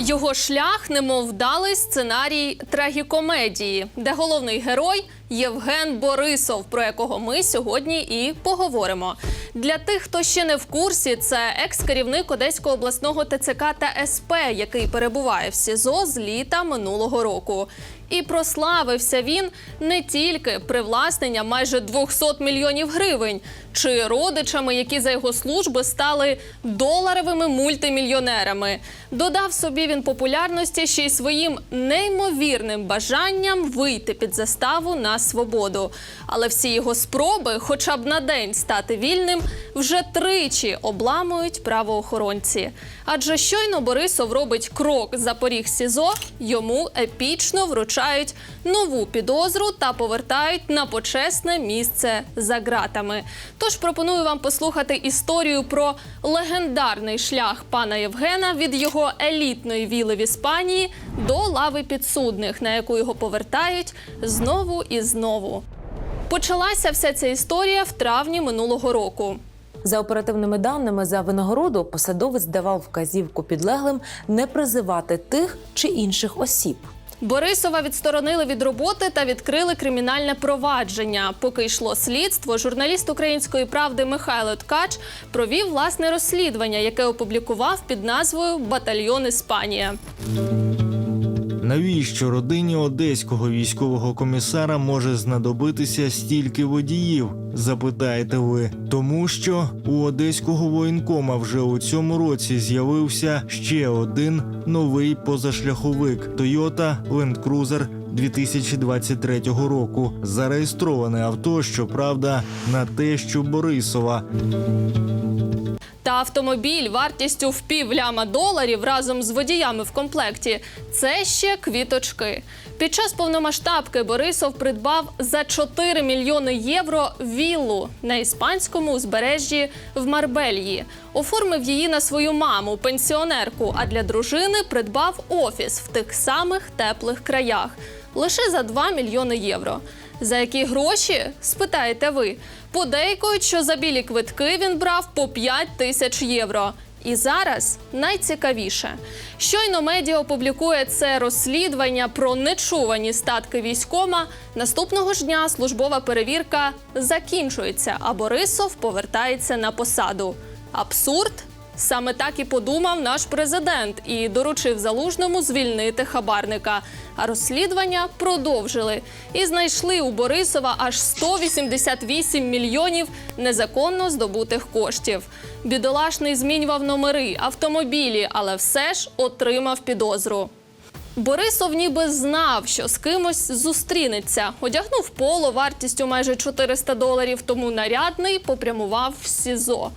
Його шлях, немов вдалий сценарій трагікомедії, де головний герой Євген Борисов, про якого ми сьогодні і поговоримо. Для тих, хто ще не в курсі, це екс-керівник Одеського обласного ТЦК та СП, який перебуває в СІЗО з літа минулого року. І прославився він не тільки привласненням майже 200 мільйонів гривень, чи родичами, які за його служби стали доларовими мультимільйонерами. Додав собі він популярності ще й своїм неймовірним бажанням вийти під заставу на свободу. Але всі його спроби, хоча б на день стати вільним, вже тричі обламують правоохоронці. Адже щойно Борисов робить крок за поріг СІЗО, йому епічно вручають нову підозру та повертають на почесне місце за ґратами. Тож пропоную вам послухати історію про легендарний шлях пана Євгена від його елітної віли в Іспанії до лави підсудних, на яку його повертають знову і знову. Почалася вся ця історія в травні минулого року. За оперативними даними за винагороду посадовець давав вказівку підлеглим не призивати тих чи інших осіб. Борисова відсторонили від роботи та відкрили кримінальне провадження. Поки йшло слідство, журналіст української правди Михайло Ткач провів власне розслідування, яке опублікував під назвою Батальйон Іспанія. Навіщо родині одеського військового комісара може знадобитися стільки водіїв? Запитаєте ви, тому що у одеського воєнкома вже у цьому році з'явився ще один новий позашляховик Toyota Land Cruiser 2023 року. Зареєстроване авто, щоправда, на те, що Борисова. Та автомобіль вартістю в пів ляма доларів разом з водіями в комплекті це ще квіточки. Під час повномасштабки Борисов придбав за 4 мільйони євро віллу на іспанському узбережжі в Марбельї. Оформив її на свою маму, пенсіонерку, а для дружини придбав офіс в тих самих теплих краях лише за 2 мільйони євро. За які гроші? спитаєте ви. Подейкують, що за білі квитки він брав по 5 тисяч євро. І зараз найцікавіше. Щойно медіа опублікує це розслідування про нечувані статки військома. Наступного ж дня службова перевірка закінчується, а Борисов повертається на посаду. Абсурд? Саме так і подумав наш президент і доручив залужному звільнити хабарника. А розслідування продовжили і знайшли у Борисова аж 188 мільйонів незаконно здобутих коштів. Бідолашний змінював номери, автомобілі, але все ж отримав підозру. Борисов ніби знав, що з кимось зустрінеться. Одягнув поло вартістю майже 400 доларів, тому нарядний попрямував в СІЗО.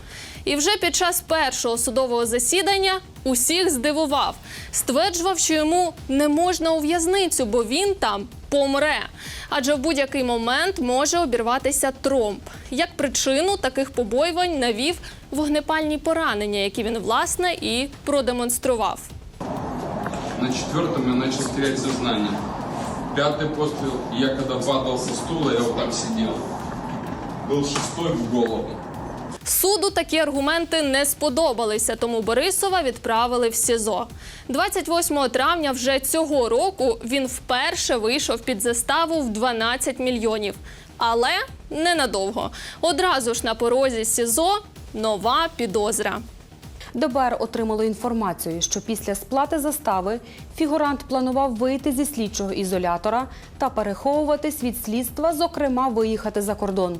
І вже під час першого судового засідання усіх здивував. Стверджував, що йому не можна у в'язницю, бо він там помре. Адже в будь-який момент може обірватися тромб. Як причину таких побоювань навів вогнепальні поранення, які він власне і продемонстрував. На четвертом я начал терять сознание. Пятый пострел, я когда падал со стула, я вот так сидел. Был в голову. Суду такі аргументи не сподобалися, тому Борисова відправили в СІЗО. 28 травня вже цього року він вперше вийшов під заставу в 12 мільйонів. Але ненадовго. Одразу ж на порозі СІЗО нова підозра. ДБР отримало інформацію, що після сплати застави фігурант планував вийти зі слідчого ізолятора та переховуватись від слідства, зокрема виїхати за кордон.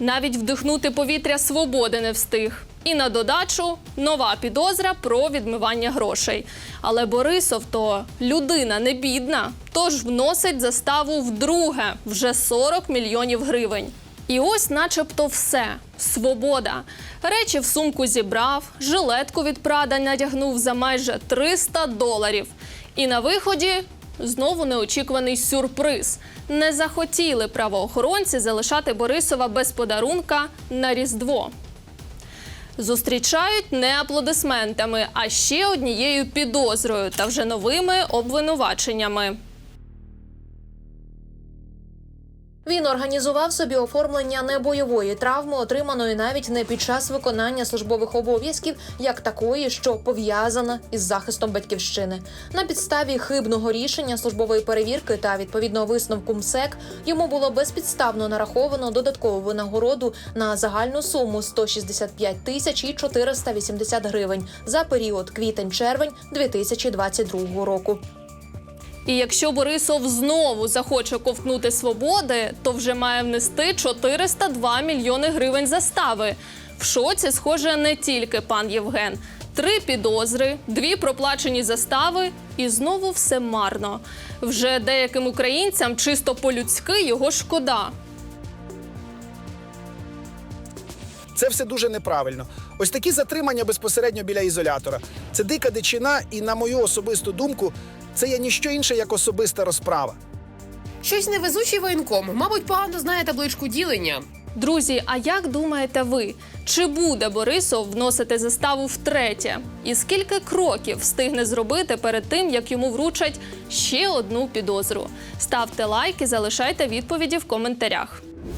Навіть вдихнути повітря свободи не встиг. І на додачу нова підозра про відмивання грошей. Але Борисов то людина не бідна, тож вносить заставу вдруге вже 40 мільйонів гривень. І ось, начебто, все свобода. Речі в сумку зібрав, жилетку від Прада надягнув за майже 300 доларів. І на виході Знову неочікуваний сюрприз. Не захотіли правоохоронці залишати Борисова без подарунка на Різдво. Зустрічають не аплодисментами, а ще однією підозрою та вже новими обвинуваченнями. Він організував собі оформлення небойової травми, отриманої навіть не під час виконання службових обов'язків, як такої, що пов'язана із захистом батьківщини. На підставі хибного рішення службової перевірки та відповідного висновку МСЕК йому було безпідставно нараховано додаткову винагороду на загальну суму 165 тисяч і 480 гривень за період квітень-червень 2022 року. І якщо Борисов знову захоче ковтнути свободи, то вже має внести 402 мільйони гривень застави. В шоці, схоже, не тільки пан Євген. Три підозри, дві проплачені застави, і знову все марно. Вже деяким українцям чисто по-людськи його шкода. Це все дуже неправильно. Ось такі затримання безпосередньо біля ізолятора. Це дика дичина, і на мою особисту думку, це є ніщо інше як особиста розправа. Щось невезучий воєнком. Мабуть, погано знає табличку ділення. Друзі, а як думаєте ви, чи буде Борисов вносити заставу втретє? І скільки кроків встигне зробити перед тим, як йому вручать ще одну підозру? Ставте лайк і залишайте відповіді в коментарях.